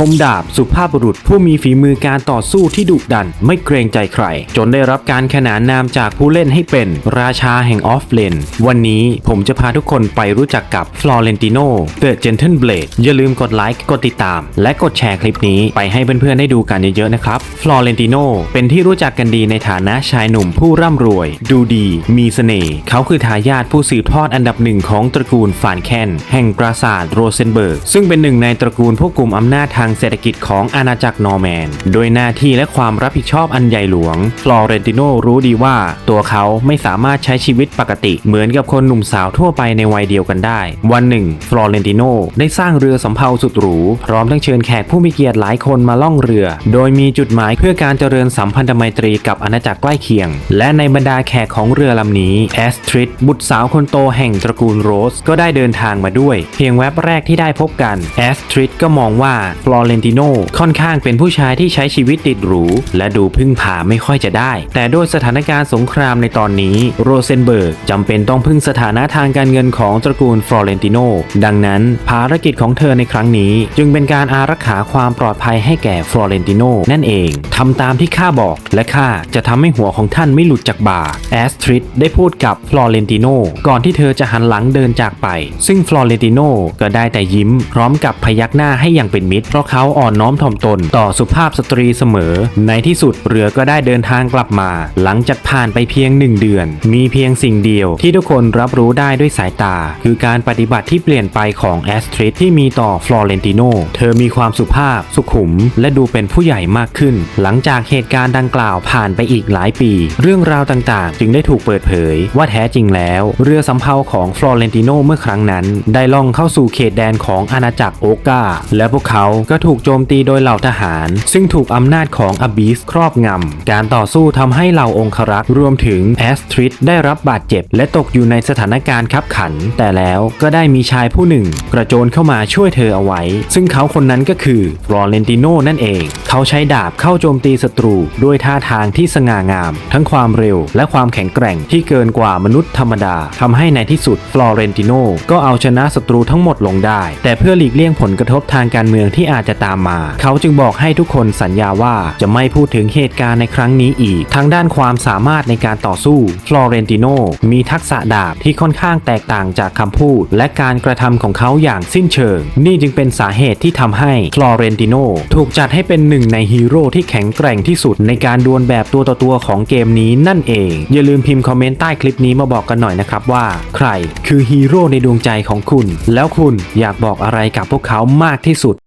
คมดาบสุภาพบุรุษผู้มีฝีมือการต่อสู้ที่ดุดัน ไม่เกรงใจใคร จนได้รับการขนานนามจากผู้เล่นให้เป็นราชาแห่งออฟเลน วันนี้ผมจะพาทุกคนไปรู้จักกับฟลอเรนติโนเดอะเจนเทนเบลดอย่าลืมกดไลค์กดติดตาม และกดแชร์คลิปนี้ไปให้เพื่อนๆได้ดูกันเยอะๆนะครับฟลอเรนติโนเป็นที่รู้จักกันดีในฐานะชายหนุ่มผู้ร่ำรวย ดูดีมีเสน่ห์เขาคือทายาทผู้สืบทอดอันดับหนึ่งของตระกูลฟานแคนแห่งปราสาทโรเซนเบิร์กซึ่งเป็นหนึ่งในตระกูลผู้กลุ่มอำนาจทางเศรษฐกิจของอาณาจักรนอร์แมน โดยหน้าที่และความรับผิดชอบอันใหญ่หลวง ฟลอเรนติโนรู้ดีว่าตัวเขาไม่สามารถใช้ชีวิตปกติ เหมือนกับคนหนุ่มสาวทั่วไปในวัยเดียวกันได้ วันหนึ่ง ฟลอเรนติโนได้สร้างเรือสำเภาสุดหรู พร้อมทั้งเชิญแขกผู้มีเกียรติหลายคนมาล่องเรือ โดยมีจุดหมายเพื่อการเจริญสัมพันธไมตรีกับอาณาจักรใกล้เคียง และในบรรดาแขกของเรือลำนี้แอสทริดบุตรสาวคนโตแห่งตระกูลโรส ก็ได้เดินทางมาด้วย เพียงแวบแรกที่ได้พบกันแอสทริดก็มองว่าฟลออเรนติโนค่อนข้างเป็นผู้ชายที่ใช้ชีวิตติดหรู และดูพึ่งพาไม่ค่อยจะได้ แต่ด้วยสถานการณ์สงครามในตอนนี้โรเซนเบิร์กจำเป็นต้องพึ่งสถานะทางการเงินของตระกูลฟลอเรนติโนดังนั้นภารกิจของเธอในครั้งนี้ จึงเป็นการอารักขาความปลอดภัยให้แก่ฟลอเรนติโนนั่นเองทำตามที่ข้าบอกและข้าจะทำให้หัวของท่านไม่หลุดจากบ่าแอสทริดได้พูดกับฟลอเรนติโนก่อนที่เธอจะหันหลังเดินจากไป ซึ่งฟลอเรนติโนก็ได้แต่ยิ้ม พร้อมกับพยักหน้าให้อย่างเป็นมิตรเพราะเขาอ่อนน้อมถ่อมตน ต่อสุภาพสตรีเสมอ ในที่สุดเรือก็ได้เดินทางกลับมา หลังจากผ่านไปเพียงหนึ่งเดือน มีเพียงสิ่งเดียวที่ทุกคนรับรู้ได้ด้วยสายตา คือการปฏิบัติที่เปลี่ยนไปของแอสทริดที่มีต่อฟลอเรนติโนเธอมีความสุภาพ สุขุม และดูเป็นผู้ใหญ่มากขึ้น หลังจากเหตุการณ์ดังกล่าวผ่านไปอีกหลายปี เรื่องราวต่างๆ จึงได้ถูกเปิดเผย ว่าแท้จริงแล้ว เรือสำเภาของฟลอเรนติโนเมื่อครั้งนั้น ได้ล่องเข้าสู่เขตแดนของอาณาจักรโอกาและพวกเขาก็ก็ถูกโจมตีโดยเหล่าทหาร ซึ่งถูกอำนาจของอบิสครอบงำ การต่อสู้ทำให้เหล่าองครักษ์รวมถึงแอสทริดได้รับบาดเจ็บ และตกอยู่ในสถานการณ์ขับขัน แต่แล้วก็ได้มีชายผู้หนึ่ง กระโจนเข้ามาช่วยเธอเอาไว้ ซึ่งเขาคนนั้นก็คือฟลอเรนติโนนั่นเอง เขาใช้ดาบเข้าโจมตีศัตรู ด้วยท่าทางที่สง่างาม ทั้งความเร็ว และความแข็งแกร่งที่เกินกว่ามนุษย์ธรรมดาทำให้ในที่สุดฟลอเรนติโนก็เอาชนะศัตรูทั้งหมดลงได้ แต่เพื่อหลีกเลี่ยงผลกระทบทางการเมืองที่อาจจะตามมา เขาจึงบอกให้ทุกคนสัญญาว่าจะไม่พูดถึงเหตุการณ์ในครั้งนี้อีก ทางด้านความสามารถในการต่อสู้ ฟลอเรนติโนมีทักษะดาบที่ค่อนข้างแตกต่างจากคำพูด และการกระทำของเขาอย่างสิ้นเชิง นี่จึงเป็นสาเหตุที่ทำให้ฟลอเรนติโนถูกจัดให้เป็นหนึ่งในฮีโร่ที่แข็งแกร่งที่สุดในการดวลแบบตัวต่อตัวของเกมนี้นั่นเอง อย่าลืมพิมพ์คอมเมนต์ใต้คลิปนี้มาบอกกันหน่อยนะครับว่า ใครคือฮีโร่ในดวงใจของคุณ แล้วคุณอยากบอกอะไรกับพวกเขามากที่สุด